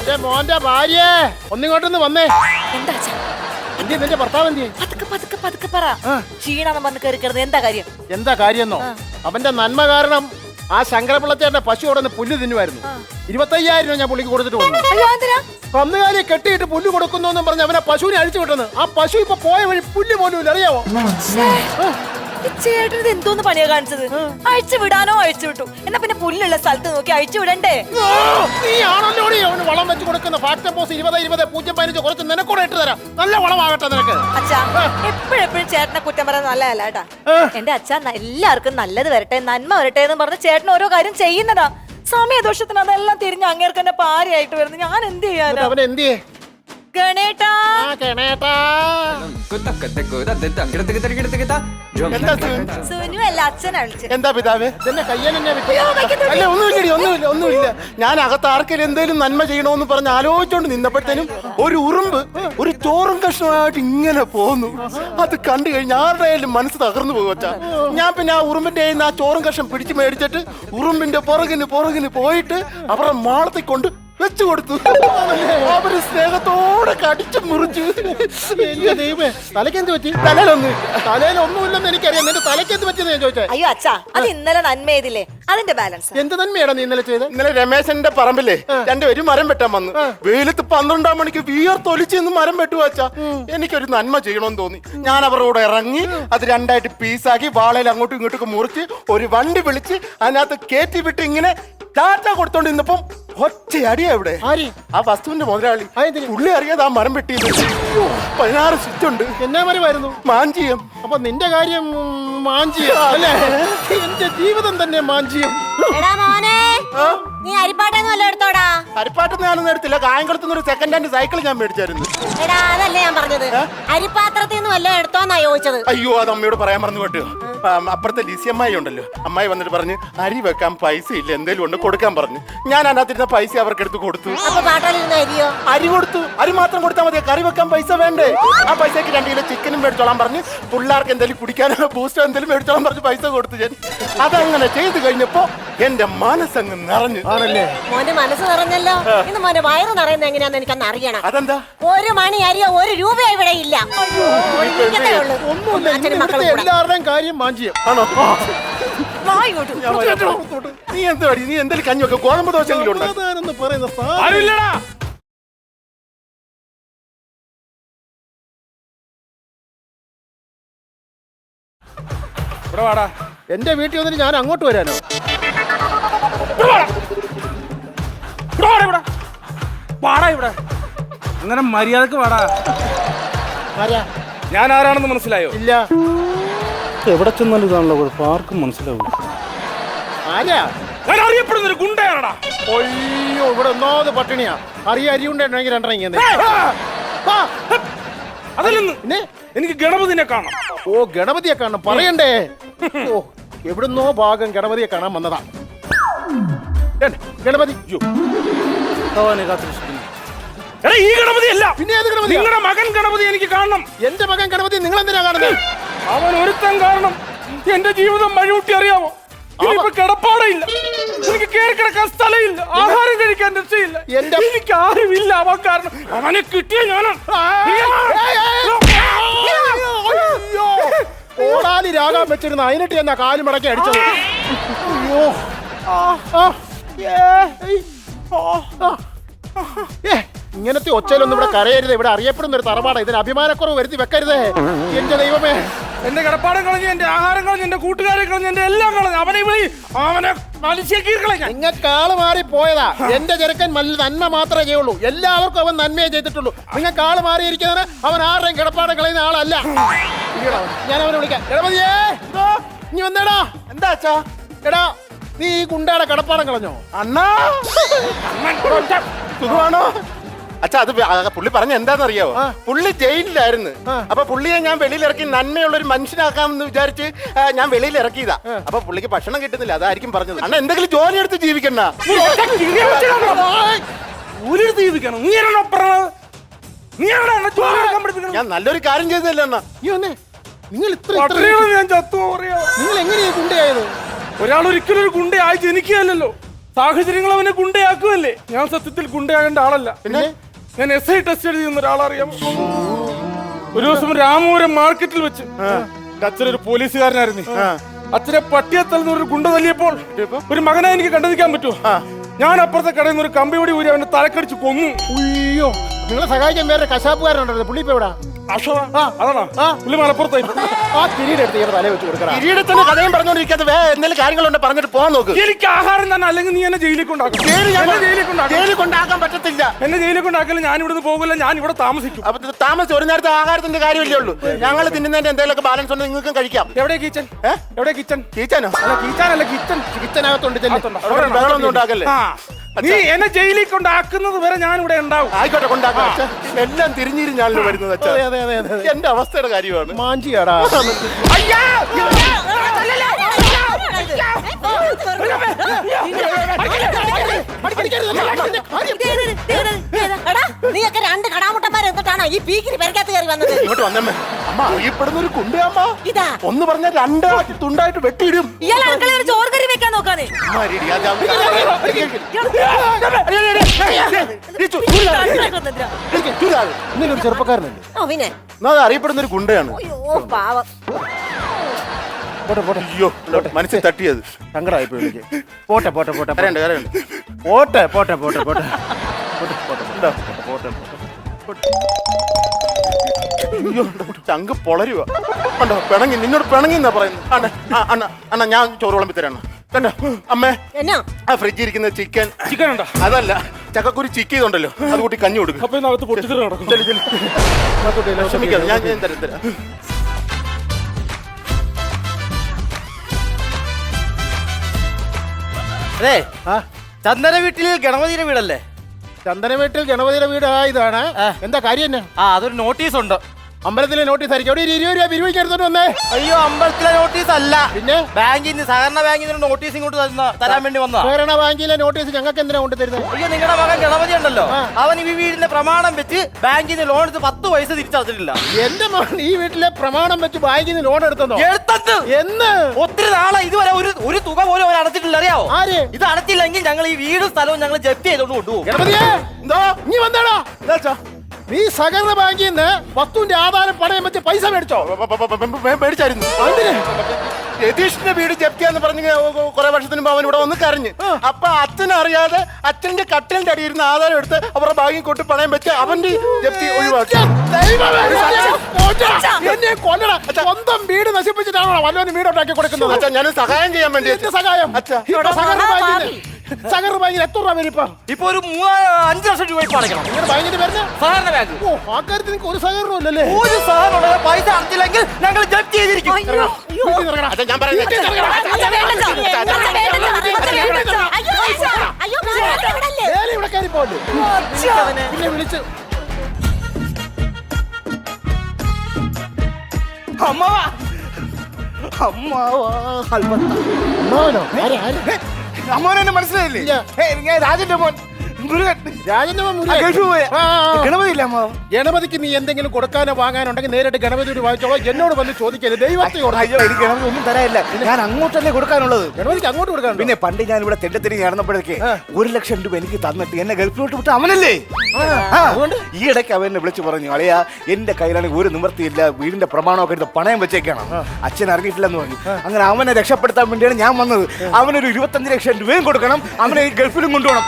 എന്റെ മോന്റെ ഭാര്യയെ ഒന്നിങ്ങോട്ടൊന്ന് വന്നേ. എന്താ അച്ഛാ? എന്തി നിന്റെ ഭർത്താവ് എന്തി പതുക്കെ പതുക്കെ പതുക്കെ പറ. ക്ഷീണം വന്ന് കയറി കിടന്ന് എന്താ കാര്യം? എന്താ കാര്യമെന്നോ അവന്റെ നന്മ കാരണം ആ ശങ്കരപിള്ളത്തേന്റെ പശു അവിടെ നിന്ന് പുല്ല് തിന്നുമായിരുന്നു ഇരുപത്തയ്യായിരം രൂപ ഞാൻ പുള്ളിക്ക് കൊടുത്തിട്ട് വന്നു. അയ്യോ എന്തിനാ കന്നുകാലി കെട്ടിയിട്ട് പുല്ല് കൊടുക്കുന്നു എന്നും പറഞ്ഞ് അവനെ പശുവിനെ അഴിച്ചു വിട്ടെന്ന് ആ പശു ഇപ്പൊ പോയ വഴി പുല്ല് പോലും ഇല്ല അറിയാവോ? ചേട്ടൻ എന്തോന്ന് പണിയാ കാണിച്ചത്? അഴിച്ചു വിടാനോ അഴിച്ചു വിട്ടു. എന്നാ പിന്നെ പുല്ലുള്ള സ്ഥലത്ത് നോക്കി അഴിച്ചു വിടണ്ടേ? നീ ആണല്ലോ അവന് വളം വെച്ച് കൊടുക്കുന്ന പോസ് ഇരുപത് ഇരുപത് പൂജ്യം പതിനഞ്ച് കുറച്ച് നിനക്കൂടെ ഇട്ട് തരാം. നല്ല വളമാകട്ടെ നിനക്ക്. അച്ഛാ എപ്പോഴെപ്പോഴും ചേട്ടനെ കുറ്റം പറയുന്നത് നല്ലതല്ല കേട്ടാ. എന്റെ അച്ഛൻ എല്ലാവർക്കും നല്ലത് വരട്ടെ നന്മ വരട്ടെ എന്ന് പറഞ്ഞ ചേട്ടൻ ഓരോ കാര്യം ചെയ്യുന്നതാ. സമയദോഷത്തിന് അതെല്ലാം തിരിഞ്ഞ് അങ്ങേർക്ക് എന്നെ പാരയായിട്ട് വരുന്നു. ഞാൻ എന്ത് ചെയ്യാനാ? അവൻ എന്തിയേ ഗണേട്ടാ. എന്താ ഇത്? സുനു അല്ല അച്ഛനാ വിളിച്ചത് എന്താ പിതാവേ? ഇതെന്നെ കയ്യൻ എന്നെ വിട്ടു. അയ്യോ, വയ്ക്കത്ത് അല്ല ഒന്നുമില്ല ഒന്നുമില്ല ഒന്നുമില്ല. ഞാൻ അകത്ത് ആർക്കെങ്കിലും എന്തെങ്കിലും നന്മ ചെയ്യണമെന്ന് പറഞ്ഞ് ആലോചിച്ചോണ്ട് നിന്നപ്പോഴത്തേനും ഒരു ഉറുമ്പ് ഒരു ചോറും കഷ്ണമായിട്ട് ഇങ്ങനെ പോന്നു. അത് കണ്ടു കഴിഞ്ഞ് ആരുടെയായാലും മനസ്സ് തകർന്നു പോകുവച്ച ഞാൻ പിന്നെ ആ ഉറുമ്പിന്റെ കയ്യിൽ നിന്ന് ആ ചോറും കഷ്ണം പിടിച്ചു മേടിച്ചിട്ട് ഉറുമ്പിന്റെ പുറകിന് പുറകിന് പോയിട്ട് അവരുടെ മാളത്തിൽ കൊണ്ട് വെച്ചു കൊടുത്തു. അവർ സ്നേഹത്തോടെ കടിച്ചു മുറിച്ചു. ദൈവമേ തലക്കെന്ത് പറ്റി? തലയിലൊന്നും തലയിലൊന്നുമില്ലെന്ന് എനിക്കറിയാം. നിന്റെ തലക്കെന്ത് പറ്റിയെന്ന് ഞാൻ ചോദിച്ചേ. അയ്യോ അച്ഛാ അത് ഇന്നലെ നന്മ ചെയ്തില്ലേ? അതിന്റെ ബാലൻസ് എന്ത് തന്നെയാണ് നീ ഇന്നലെ ചെയ്തത് ഇന്നലെ രമേശന്റെ പറമ്പില്ലേ രണ്ടുപേരും മരം വെട്ടാൻ വന്നു. വെയിലത്ത് പന്ത്രണ്ടാം മണിക്ക് വിയർത്തൊലിച്ച് നിന്ന് മരം വെട്ടു വച്ചാ എനിക്കൊരു നന്മ ചെയ്യണമെന്ന് തോന്നി. ഞാൻ അവരുടെ കൂടെ ഇറങ്ങി അത് രണ്ടായിട്ട് പീസാക്കി വാളയിൽ അങ്ങോട്ടും ഇങ്ങോട്ടും മുറിച്ച് ഒരു വണ്ടി വിളിച്ച് അതിനകത്ത് കയറ്റി വിട്ട് ഇങ്ങനെ ടാറ്റ കൊടുത്തോണ്ട് ഇന്നിപ്പം ഒറ്റ അടിയാ ഇവിടെ. ആ വസ്തുവിന്റെ മുതലാളി. പുള്ളി അറിയാതെ ആ മരം വെട്ടിയത്. പതിനാറ് സ്വിച്ച് ഉണ്ട്. എന്നാ മരമായിരുന്നു? മാഞ്ചിയം. അപ്പൊ നിന്റെ കാര്യം മാഞ്ചിയ അല്ലേ? എന്റെ ജീവിതം തന്നെ മാഞ്ചിയം എടാ മോനെ നീ അരിപ്പാട്ടൊന്നും വല്ല എടുത്തോടാ? അരിപ്പാട്ടൊന്നും ഞാനൊന്നും എടുത്തില്ല. കായംകുളത്തുനിന്ന് ഒരു സെക്കൻഡ് ഹാൻഡ് സൈക്കിൾ ഞാൻ മേടിച്ചായിരുന്നു. എടാ അതല്ല ഞാൻ പറഞ്ഞത്. അരിപ്പാത്രത്തിൽ നിന്ന് വല്ലതും എടുത്തോന്നാ ചോദിച്ചത്. അയ്യോ അത് അമ്മയോട് പറയാൻ മറന്നു കേട്ടോ അപ്പുറത്തെ ലിസി അമ്മായി ഉണ്ടല്ലോ. അമ്മായി വന്നിട്ട് പറഞ്ഞ് അരി വെക്കാൻ പൈസ ഇല്ല എന്തേലും ഉണ്ട് കൊടുക്കാൻ പറഞ്ഞു. ഞാൻ അതിനകത്തിരുന്ന പൈസ അവർക്ക് എടുത്ത് കൊടുത്തു. അപ്പൊ പാട്ടോലിരുന്ന് അരിയോ? അരി കൊടുത്തു. അരി മാത്രം കൊടുത്താൽ മതി കറി വെക്കാൻ പൈസ വേണ്ടേ? ആ പൈസക്ക് രണ്ട് കിലോ ചിക്കനും മേടിച്ചോളാൻ പറഞ്ഞ് പിള്ളേർക്ക് എന്തെങ്കിലും കുടിക്കാനോ ബൂസ്റ്റോ എന്തെങ്കിലും മേടിച്ചോളാൻ പറഞ്ഞ് പൈസ കൊടുത്തു ഞാൻ. അതങ്ങനെ ചെയ്തു കഴിഞ്ഞപ്പോ എന്റെ മനസ്സങ്ങ് നിറഞ്ഞു. ആണല്ലേ? മോന്റെ മനസ്സ് നിറഞ്ഞല്ലോ. ഇന്ന് മോന്റെ വയറ് നിറയുന്ന എങ്ങനെയാന്ന് എനിക്കൊന്ന് അറിയണം. അതെന്താ? ഒരു മണി അരിയോ ഒരു രൂപ ഇവിടെ ഇല്ല. ഒന്നും. ഒന്നുമില്ല. എല്ലാവരുടെയും കാര്യം മാഞ്ചിയം ആണോ? വായോട്ട് ഞാൻ വരാം. നീ എന്താ നീ എന്തെങ്കിലും കഞ്ഞി വെക്ക ഗോതമ്പ് ദോശയെങ്കിലും ഉണ്ട്? പറയുന്ന ആരുമില്ലടാ. ഇവിടെ വാടാ. എന്റെ വീട്ടിൽ വന്നിട്ട് ഞാൻ അങ്ങോട്ട് വരാനോ? ഇവിടെ വാടാ. ഇവിടെ വാടാ ഇവിടെ. വാടാ ഇവിടെ. അങ്ങനെ മര്യാദയ്ക്ക് വാടാ. ആരാ? ഞാൻ ആരാണെന്ന് മനസ്സിലായോ? ഇല്ല. എവിടെ ചെന്നാലും ഇതാണല്ലോ കുഴപ്പം. ആർക്കും മനസ്സിലാവും ആരാ? ഞാൻ അറിയപ്പെടുന്ന ഒരു ഗുണ്ടയാണടാ. അയ്യോ ഇവിടെ ഒന്നാമത് പട്ടിണിയാ. അറിയ അരി ഉണ്ടെങ്കിൽ രണ്ടെണ്ണം ഇങ്ങനെ അതല്ലെന്ന്. പിന്നെ? എനിക്ക് ഗണപതിനെ കാണാം ഓ ഗണപതിയെ കാണണം. പറയണ്ടേ? ഓ എവിടുന്നോ ഭാഗം ഗണപതിയെ കാണാൻ വന്നതാ. ഗണപതി. ഈ ഗണപതി അല്ല പിന്നെ ഏത് ഗണപതി നിങ്ങളുടെ മകൻ ഗണപതി എനിക്ക് കാണണം. എന്റെ മകൻ ഗണപതി നിങ്ങൾ എന്തിനാ കാണുന്നത് അവൻ ഒരുത്തൻ കാരണം എന്റെ ജീവിതം വഴിമുട്ടി അറിയാമോ? ഇനിയിപ്പോ കിടപ്പാടയില്ല. എനിക്ക് കയറി കിടക്കാൻ സ്ഥലമില്ല. ആഹാരം കഴിക്കാൻ രക്ഷയില്ല. എന്റെ- എനിക്ക് ആരുമില്ല. അവൻ കാരണം അവനെ കിട്ടിയ ഞാനാണ്. ഓടാലി രാഗാൻ വെച്ചിരുന്ന അതിനിട്ട് എന്നാ കാലും മടക്കി അടിച്ചത്. അയ്യോ. ആ, ആ, ഏ, ആ, ആ. ഏ, ഇങ്ങനത്തെ ഒച്ചയിലൊന്നും ഇവിടെ കരയരുത്. ഇവിടെ അറിയപ്പെടുന്ന ഒരു തറവാടാ. ഇതിന് അഭിമാനക്കുറവ് വരുത്തി വെക്കരുതേ. എന്റെ ദൈവമേ. എന്റെ കിടപ്പാടം കളഞ്ഞ് എന്റെ ആഹാരം കളഞ്ഞ് എന്റെ കൂട്ടുകാരെ കളഞ്ഞ് എന്റെ എല്ലാം കളഞ്ഞ് അവനെ വിളി അവനെ നിങ്ങൾക്ക് ആൾ മാറി പോയതാ. എന്റെ ചെറുക്കൻ നല്ല നന്മ മാത്രമേ ചെയ്യുള്ളൂ. എല്ലാവർക്കും അവൻ നന്മയെ ചെയ്തിട്ടുള്ളൂ. നിങ്ങൾക്ക് ആൾ മാറിയിരിക്കുന്നവന് അവൻ ആരുടെയും കിടപ്പാടം കളയുന്ന ആളല്ല. ഞാൻ അവനെ വിളിക്കാം. ഗണപതിയേ നീ ഇനി വന്നേടാ. എന്താ അച്ഛാ? എടാ നീ ഈ ഗുണ്ടയുടെ കിടപ്പാടം കളഞ്ഞോ? അണ്ണാ! സുഖമാണോ? അച്ഛാ അത് പുള്ളി പറഞ്ഞ എന്താണെന്നറിയാവോ? പുള്ളി ജയിലിലായിരുന്നു. അപ്പൊ പുള്ളിയെ ഞാൻ വെളിയിലിറക്കി നന്മയുള്ള ഒരു മനുഷ്യനാക്കാമെന്ന് വിചാരിച്ച് ഞാൻ വെളിയിൽ ഇറക്കിയതാ അപ്പൊ പുള്ളിക്ക് ഭക്ഷണം കിട്ടുന്നില്ല അതായിരിക്കും പറഞ്ഞത്. അണ്ണ എന്തെങ്കിലും ജോലി എടുത്ത് ജീവിക്കണ്ട ജീവിക്കണം? നീ ഞാൻ നല്ലൊരു കാര്യം ചെയ്തല്ലേ അണ്ണ? നീ നിങ്ങൾ ഇത്ര ഞാൻ ചത്തു നിങ്ങൾ എങ്ങനെയാ ഗുണ്ടയായത്? ഒരാൾ ഒരിക്കലും ഒരു ഗുണ്ടയായി ജനിക്കുകയല്ലോ സാഹചര്യങ്ങൾ അവനെ ഗുണ്ടയാക്കുമല്ലേ ഞാൻ സത്യത്തിൽ ഗുണ്ടയാകേണ്ട ആളല്ല. പിന്നെ? ഞാൻ എസ് ഐ ടെസ്റ്റ് എഴുതിയുന്ന ഒരാളറിയാം. ഒരു ദിവസം രാമപുരം മാർക്കറ്റിൽ വെച്ച് എന്റെ അച്ഛനൊരു പോലീസുകാരനായിരുന്നു. അച്ഛനെ പട്ടിയത്തൽ ഒരു ഗുണ്ട തല്ലിയപ്പോൾ ഒരു മകനെ എനിക്ക് കണ്ടെത്തിക്കാൻ പറ്റുമോ? ഞാൻ അപ്പുറത്തെ കടയിൽ നിന്ന് ഒരു കമ്പിയോടി ഊരി അവന്റെ തലക്കടിച്ച് കൊന്നു. അയ്യോ. നിങ്ങളെ സഹായിക്കാൻ വേറെ കശാപ്പുകാരനുണ്ടല്ലോ. പുള്ളി ഇപ്പൊ എവിടാ? അശോക അതാണോ? പുള്ളി മലപ്പുറത്തായി ആ ഇയാൾ തല വെച്ച് കൊടുക്കണം കിരീടത്തിന്റെ കഥയും പറഞ്ഞോണ്ടിരിക്കാതെ വേ എന്തെങ്കിലും കാര്യങ്ങളുണ്ട് പറഞ്ഞിട്ട് പോകാൻ നോക്ക്. എനിക്ക് ആഹാരം തന്നെ അല്ലെങ്കിൽ നീ എന്നെ ജയിലിൽ കൊണ്ടാക്കും. ജയിലിൽ ഞാൻ- കൊണ്ടാക്കും. ജയിലിൽ കൊണ്ടാക്കാൻ പറ്റത്തില്ല. എന്നെ ജയിലിൽ ഞാൻ ഇവിടുന്ന് പോകില്ല ഞാൻ ഇവിടെ താമസിക്കും. അപ്പൊ താമസിച്ച് ഒരു നേരത്തെ ആഹാരത്തിന്റെ കാര്യമല്ലേ ഉള്ളൂ. ഞങ്ങൾ തിന്നുന്നതിന്റെ എന്തെങ്കിലുമൊക്കെ ബാലൻസ് ഉണ്ട് നിങ്ങൾക്കും കഴിക്കാം. എവിടെ കിച്ചൺ? എവിടെ കിച്ചൺ ചീച്ചാനോ അല്ല കിച്ചൺ അല്ല കിച്ചൻ. കിച്ചനകത്തുണ്ട് ബഹളമൊന്നും ഉണ്ടാക്കല്ലേ? ആ. നീ എന്നെ ജയിലിൽ കൊണ്ടാക്കുന്നത് വരെ ഞാൻ ഇവിടെ ഉണ്ടാവും ആയിക്കോട്ടെ കൊണ്ടാക്കാം എല്ലാം എല്ലാം തിരിഞ്ഞിരിഞ്ഞാണല്ലോ വരുന്നത് അച്ഛാ അതെ, അതെ, അതെ, അതെ. എന്റെ അവസ്ഥയുടെ കാര്യമാണ് മാഞ്ചിയാടാ അയ്യാ എടാ നീയൊക്കെ രണ്ട് കടാമുട്ടന്മാർ എന്നിട്ടാണോ ഈ പീക്കിന് പെരക്കകത്ത് കയറി വന്നത് ഇങ്ങോട്ട് വന്നമ്മേ അമ്മ. അറിയപ്പെടുന്ന ഒരു കുണ്ടയമ്മ. ഇതാ. ഒന്ന് പറഞ്ഞ രണ്ടാക്കി തുണ്ടായിട്ട് വെട്ടിയിടും. ഇയാൾ അടുക്കളയിൽ ചോറ് കറി വെക്കാൻ നോക്കാതെ. ചെറുപ്പക്കാരനല്ലേ ഒരു അറിയപ്പെടുന്ന ഒരു ഗുണ്ടയാണ് അയ്യോ പാവം. പോട്ടെ പോട്ടെ. അയ്യോ മനസ്സിൽ തട്ടിയത്. സങ്കടമായി പോയി എനിക്ക്. പോട്ടെ പോട്ടെ പോട്ടെ കരയുണ്ട് കരയുണ്ട്. പോട്ടെ പോട്ടെ പോട്ടെ പോട്ടെ. പോട്ടെ പോട്ടെ ഉണ്ടോ? പോട്ടെ അയ്യോ ചങ്ക് പൊളരുക കണ്ടോ പിണങ്ങി നിന്നോട് പിണങ്ങി എന്നാ പറയുന്നത്? അണ്ണ ആ, അണ്ണ അണ്ണ ഞാൻ ചോറ് വിളമ്പി തരാണ് കണ്ടോ? അമ്മേ. എന്നാ? ആ ഫ്രിഡ്ജിൽ ഇരിക്കുന്ന ചിക്കൻ ചിക്കൻ ഉണ്ടോ? അതല്ല ചക്കക്കുരി ചിക്ക് ചെയ്തുണ്ടല്ലോ. അത് കൂട്ടി കഞ്ഞി കൊടുക്കും. അപ്പൊ നടക്കും ഞാൻ ഞാൻ തരാം തരാം. അതെ. ആ. ചന്ദന വീട്ടിൽ ഗണപതിയുടെ വീടല്ലേ? ചന്ദന വീട്ടിൽ ഗണപതിയുടെ വീട് ആ ഇതാണ്. എന്താ കാര്യം എന്നാ? ആ അതൊരു നോട്ടീസ് ഉണ്ട് അമ്പലത്തിലെ നോട്ടീസ് ആയിരിക്കും. അവിടെ ഒരു ഇരുപത് രൂപ വിരുവയ്ക്ക് എടുത്തോണ്ട് വന്നേ. അയ്യോ അമ്പലത്തിലെ നോട്ടീസ് അല്ല. പിന്നെ? ബാങ്കിൽ നിന്ന് സഹകരണ ബാങ്കിൽ നിന്ന് നോട്ടീസ് ഇങ്ങോട്ട് തരുന്ന തരാൻ വേണ്ടി വന്ന സഹകരണ ബാങ്കിലെ നോട്ടീസ് ഞങ്ങൾക്ക് എന്തിനാ കൊണ്ട് തരുന്നത്? അയ്യോ നിങ്ങളുടെ മകൻ ഗണപതി ഉണ്ടല്ലോ. അവൻ ഈ വീടിന്റെ പ്രമാണം വെച്ച് ബാങ്കിൽ നിന്ന് ലോൺ എടുത്ത് പത്ത് പൈസ തിരിച്ചടച്ചിട്ടില്ല. എന്റെ മകൻ ഈ വീട്ടിലെ പ്രമാണം വെച്ച് ബാങ്കിൽ നിന്ന് ലോൺ എടുത്തോ എടുത്തത്. എന്ന്? ഒത്തിരി നാളെ ഇതുവരെ ഒരു ഒരു തുക പോലും അവർ അടച്ചിട്ടില്ല അറിയാവോ? ആര്? ഇത് അടച്ചില്ലെങ്കിൽ ഞങ്ങൾ ഈ വീടും സ്ഥലവും ഞങ്ങൾ ജപ്തി ചെയ്തോണ്ട് കൊണ്ടുപോകും. ഗണപതിയെ എന്തോ? നീ വന്നാടാ. നീ സഹകരണ ബാങ്കിൽ നിന്ന് വസ്തുവിന്റെ ആധാരം പണയം വെച്ച് പൈസ മേടിച്ചോ? മേടിച്ചായിരുന്നു. യതീഷിന്റെ രതീഷിന്റെ വീട് ജപ്തിയാന്ന് പറഞ്ഞ് കുറെ വർഷത്തിന് മുമ്പ് അവൻ ഇവിടെ വന്ന് കരഞ്ഞ്. അപ്പൊ അച്ഛൻ അറിയാതെ അച്ഛന്റെ കട്ടിലിന്റെ അടിയിരുന്ന ആധാരം എടുത്ത് അവരുടെ ബാഗിൽ കൊട്ടി പണയം വെച്ച് അവന്റെ ജപ്തി ഒഴിവാക്കി. എന്നെ കൊല്ലടാ. എന്നെ സ്വന്തം വീട് നശിപ്പിച്ചിട്ടാണോ വല്ലവനും വീട് ഉണ്ടാക്കി കൊടുക്കുന്നത്? അച്ഛാ ഞാൻ സഹായം ചെയ്യാൻ വേണ്ടി സഹായം? അച്ഛാ. സഹകരണ ബാങ്കിൽ സഹകരണ എത്ര രൂപ വരും ഇപ്പൊ ഇപ്പൊ ഒരു മൂന്ന് അഞ്ച് ലക്ഷം രൂപ ഇപ്പൊ അടയ്ക്കണം. നിങ്ങളുടെ ബാങ്കിന്റെ പേര് സഹകരണ ബാങ്ക്. ഓ ആ കാര്യത്തിൽ നിങ്ങൾക്ക് ഒരു സഹകരണവും ഇല്ലല്ലേ ഒരു സഹകരണം ഉള്ളത് പൈസ അടച്ചില്ലെങ്കിൽ ഞങ്ങൾ ജപ്തി ചെയ്തിരിക്കും. അയ്യോ വീട്ടിൽ നിന്ന് ഇറങ്ങടാ. അച്ഛാ ഞാൻ പറയുന്നത് വീട്ടിൽ നിന്ന് ഇറങ്ങടാ. അച്ഛാ, വേണ്ട, അച്ഛാ. അച്ഛാ, വേണ്ട, അയ്യോ അച്ഛാ, അയ്യോ കാര്യം ഇവിടല്ലേ? വേല ഇവിടെ കയറി പോകല്ലേ പിന്നെ വിളിച്ച്. അമ്മാവാ. അമ്മാവാ അമ്മാവനോ? ആര്, ആര്? മനസ്സിലായില്ലേ? ഞാൻ രാജന്റെ മോൻ. മുരുകൻ. രാജന്റെ മുരുകൻ. ഗണപതി ഇല്ല ഗണപതിക്ക് നീ എന്തെങ്കിലും കൊടുക്കാനോ വാങ്ങാനുണ്ടെങ്കിൽ നേരിട്ട് ഗണപതിയോട് വാങ്ങിച്ചോളോ. എന്നോട് വന്ന് ചോദിക്കരുത്. ദൈവത്തെ. എനിക്ക് ഗണപതി ഒന്നും തരാനില്ല. ഞാൻ അങ്ങോട്ടല്ലേ കൊടുക്കാനുള്ളത്. ഗണപതിക്ക് അങ്ങോട്ട് കൊടുക്കാൻ പിന്നെ പണ്ട് ഞാൻ ഇവിടെ തെണ്ടത്തിരി നടന്നപ്പോഴേക്ക് ഒരു ലക്ഷം രൂപ എനിക്ക് തന്നിട്ട് എന്നെ ഗൾഫിലോട്ട് വിട്ട് അവനല്ലേ? ഈ ഇടയ്ക്ക് അവൻ വിളിച്ചു പറഞ്ഞു അളിയാ എന്റെ കയ്യിലാണെങ്കിൽ ഒരു നിവൃത്തിയില്ല വീടിന്റെ പ്രമാണമൊക്കെ എടുത്ത് പണയം വെച്ചേക്കാണ്. അച്ഛൻ അറിഞ്ഞിട്ടില്ലെന്ന് പറഞ്ഞു. അങ്ങനെ അവനെ രക്ഷപ്പെടുത്താൻ വേണ്ടിയാണ് ഞാൻ വന്നത്. അവനൊരു ഇരുപത്തഞ്ച് ലക്ഷം രൂപയും കൊടുക്കണം അവനെ ഈ ഗൾഫിലും കൊണ്ടുപോകണം.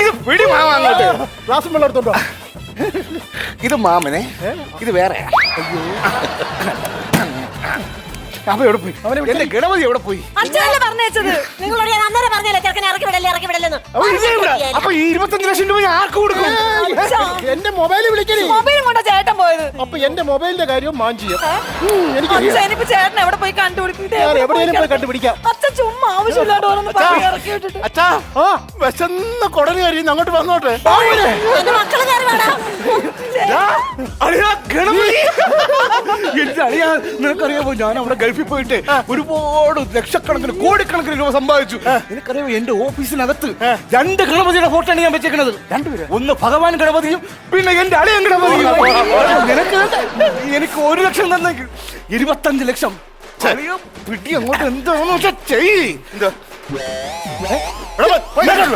ഇത് പിടി മാമ അങ്ങോട്ട്. ക്ലാസ് വെള്ളം ഇത് മാമനെ ഇത് വേറെ അപ്പൊ എവിടെ പോയി? എന്റെ ഗണപതി എവിടെ പോയി? അച്ഛനല്ലേ പറഞ്ഞേച്ചത് നിങ്ങളോട് ഞാൻ അന്നേരം പറഞ്ഞില്ലേ ചെറുക്കനെ ഇറക്കി വിടല്ലേ ഇറക്കി വിടല്ലെന്ന് അവൻ ഇല്ലേ ഇവിടെ? അപ്പൊ ഈ ഇരുപത്തഞ്ച് ലക്ഷം രൂപ ഞാൻ ആർക്ക് കൊടുക്കും? എന്റെ മൊബൈൽ വിളിക്കണേ. മൊബൈലും കൊണ്ടാ ചേട്ടൻ പോയത്. അപ്പൊ എന്റെ മൊബൈലിന്റെ കാര്യവും മാഞ്ചിയും എനിക്ക് അച്ഛൻ ഇനിയിപ്പോ ചേട്ടൻ എവിടെ പോയി കണ്ടുപിടിക്കും? ഇത് ഞാൻ എവിടെ എവിടെയെങ്കിലും പോയി പോയി കണ്ടുപിടിക്കാം. അച്ഛൻ ചുമ്മാ ആവശ്യമില്ലാണ്ട് ഓരോന്ന് പറഞ്ഞ് ഇറക്കി വിട്ടിട്ട്. അച്ഛാ ആ. വിശന്ന കുടൽ കയറി അങ്ങോട്ട് വന്നോട്ടെ. എന്റെ മക്കൾ കയറി എന്റെ അളിയാ നിനക്കറിയാമോ ഞാൻ അവിടെ ഗൾഫിൽ പോയിട്ട് ഒരുപാട് ലക്ഷക്കണക്കിന് കോടിക്കണക്കിന് രൂപ സമ്പാദിച്ചു. നിനക്കറിയാമോ എന്റെ ഓഫീസിനകത്ത് രണ്ട് ഗണപതിയുടെ ഫോട്ടോ ആണ് ഞാൻ വെച്ചേക്കുന്നത് ഒന്ന് ഭഗവാൻ ഗണപതിയും പിന്നെ എന്റെ അളിയൻ ഗണപതിയും. നിനക്ക് എനിക്ക് ഒരു ലക്ഷം തന്നെങ്കിൽ ഇരുപത്തഞ്ച് ലക്ഷം. പിടി അങ്ങോട്ട് എന്താണെന്ന് വെച്ചാ ചെയ്യേ. എന്താ? ഞാൻ.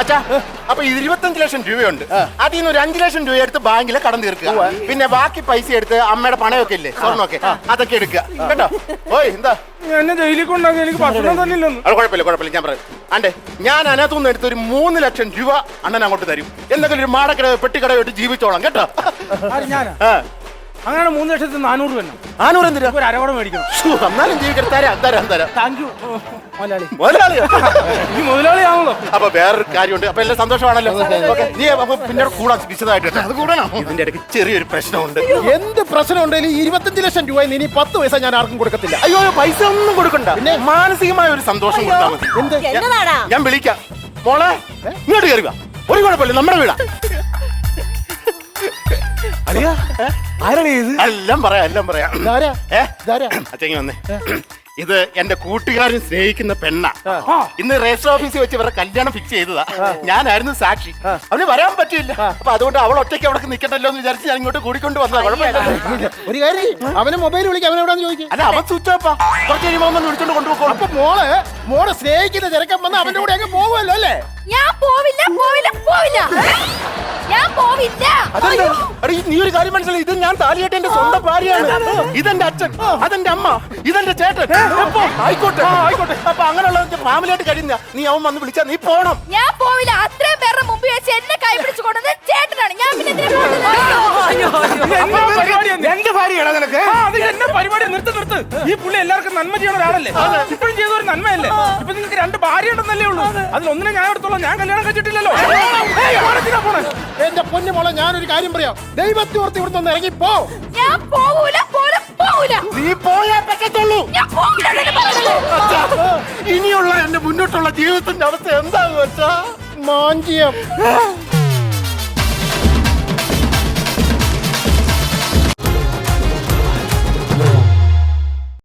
അച്ഛാ അപ്പൊ ഇരുപത്തഞ്ച് ലക്ഷം രൂപയുണ്ട്. അതിൽ നിന്ന് ഒരു അഞ്ചു ലക്ഷം രൂപ എടുത്ത് ബാങ്കിലെ കടം തീർക്കുക. പിന്നെ ബാക്കി പൈസ എടുത്ത് അമ്മയുടെ പണയൊക്കെ ഇല്ലേ സ്വർണമൊക്കെ അതൊക്കെ എടുക്കുക. കേട്ടോ? ഓയ് എന്താ? എന്നെ ജയിലിൽ കൊണ്ടാക്കി എനിക്ക് ഭക്ഷണം അത് കുഴപ്പമില്ല കുഴപ്പമില്ല ഞാൻ പറയും. അണ്ടേ ഞാൻ അതിനകത്തുനിന്ന് എടുത്ത് ഒരു മൂന്ന് ലക്ഷം രൂപ അണ്ണൻ അങ്ങോട്ട് തരും. എന്തെങ്കിലും ഒരു മാടക്കട പെട്ടിക്കടയോട്ട് ജീവിച്ചോളാം കേട്ടോ? ആ. അങ്ങനെ മൂന്ന് ലക്ഷത്തി നാനൂറ് രൂപ നാനൂറ് എന്തിനാ? ഒരു അരവട മേടിക്കണം. എന്നാലും ജീവിക്കട്ടെ തരാം തരാം തരാം. താങ്ക് യു ഈ അപ്പൊ വേറൊരു കാര്യമുണ്ട്. അപ്പൊ എല്ലാം സന്തോഷമാണല്ലോ. ഓക്കേ, നീ അപ്പൊ പിന്നെ കൂടാ വിശദമായിട്ട്. അത് കൂടണം? ഇതിന്റെ ഇടയ്ക്ക് ചെറിയൊരു പ്രശ്നമുണ്ട്. എന്ത് പ്രശ്നം ഉണ്ടെങ്കിലും ഈ ഇരുപത്തഞ്ച് ലക്ഷം രൂപ ഇനി പത്ത് പൈസ ഞാൻ ആർക്കും കൊടുക്കത്തില്ല. അയ്യോ പൈസ ഒന്നും കൊടുക്കണ്ട. പിന്നെ മാനസികമായ ഒരു സന്തോഷം കൊടുത്താൽ മതി എന്ത്? ഞാൻ വിളിക്കാം. മോളെ ഇങ്ങോട്ട് കയറുക ഒരു കുഴപ്പമില്ല നമ്മുടെ വീടാ. അളിയ? ആരാണ് ഇത്? എല്ലാം പറയാം എല്ലാം പറയാം. ഇതാരാ? ഏ? ഇതാരാ? അച്ഛങ്ങി വന്നേ. ഇത് എന്റെ കൂട്ടുകാരൻ സ്നേഹിക്കുന്ന പെണ്ണ. ഇന്ന് രജിസ്റ്റർ ഓഫീസിൽ വെച്ച് ഇവരുടെ കല്യാണം ഫിക്സ് ചെയ്തതാ. ഞാനായിരുന്നു സാക്ഷി. അവന് വരാൻ പറ്റില്ല അപ്പൊ അതുകൊണ്ട് അവൾ ഒറ്റയ്ക്ക് അവിടെ നിൽക്കണ്ടല്ലോ എന്ന് വിചാരിച്ച് ഞാൻ ഇങ്ങോട്ട് കൂടിക്കൊണ്ട് വന്നതാ. കുഴപ്പമില്ല. ഒരു കാര്യം ചെയ്യ്. അവന് മൊബൈൽ വിളിക്കാം അവൻ എവിടെന്ന് ചോദിക്കും. അല്ല അവൻ സ്വിച്ച് ഓഫാ കുറച്ച് കഴിയുമ്പോ ഒന്ന് വിളിച്ചോണ്ട് കൊണ്ടുപോകണം അപ്പൊ മോൾ മോളെ സ്നേഹിക്കുന്ന ചെറുക്കൻ വന്ന് അവന്റെ കൂടെ അങ്ങ് പോകുമല്ലോ അല്ലേ? ഞാൻ പോവില്ല പോവില്ല പോവില്ല. ഞാൻ പോവില്ല. അതെന്താ? എടാ, നീ ഒരു കാര്യം മനസ്സിലായി. ഇത് ഞാൻ താലിയായിട്ട് എന്റെ സ്വന്തം ഭാര്യയാണ്. ഇതെന്റെ അച്ഛൻ അതെന്റെ അമ്മ ഇതെന്റെ ചേട്ടൻ. എപ്പോ? ആയിക്കോട്ടെ. ആയിക്കോട്ടെ. അപ്പൊ അങ്ങനെയുള്ള ഫാമിലി ആയിട്ട് കഴിയുന്ന നീ അവൻ വന്ന് വിളിച്ചാ നീ പോണം. ഞാൻ പോവില്ല. അത്രയും പേരുടെ മുമ്പിൽ വെച്ച് എന്നെ കൈ പിടിച്ചു കൊണ്ടത് ചേട്ടനാണ്. ഞാൻ പിന്നെ എന്തിനാ പോകുന്നത്? എന്നാ പരിപാടിയാ നീ? എന്റെ ഭാര്യയാണോ നിനക്ക്? ആ, അത് എന്നെ പരിപാടി നിർത്ത് നിർത്ത്. ഈ പുള്ളി എല്ലാവർക്കും നന്മ ചെയ്യണ ഒരാളല്ലേ? ഇപ്പോഴും ചെയ്ത ഒരു നന്മയല്ലേ? ഇപ്പൊ നിങ്ങൾക്ക് രണ്ട് ഭാര്യ ഉണ്ടെന്നല്ലേ ഉള്ളൂ അതിൽ ഒന്നിനെ ഞാൻ എടുത്തോളാം. ഞാൻ കല്യാണം കഴിച്ചിട്ടില്ലല്ലോ. ഓണത്തിനാ പോണേ? എന്റെ പൊന്നു മോളെ ഞാനൊരു കാര്യം പറയാം. ദൈവത്തെ ഓർത്ത് ഇവിടുന്ന് ഒന്ന് ഇറങ്ങി പോ ഞാൻ പോവൂല പോലും പോവൂല. നീ പോയാ പറ്റത്തുള്ളൂ. ഞാൻ പോവില്ല എന്നല്ലേ പറഞ്ഞത്? അച്ഛാ, ഇനിയുള്ള എന്റെ മുന്നോട്ടുള്ള ജീവിതത്തിന്റെ അവസ്ഥ എന്താ വെച്ചാ മാഞ്ചിയം.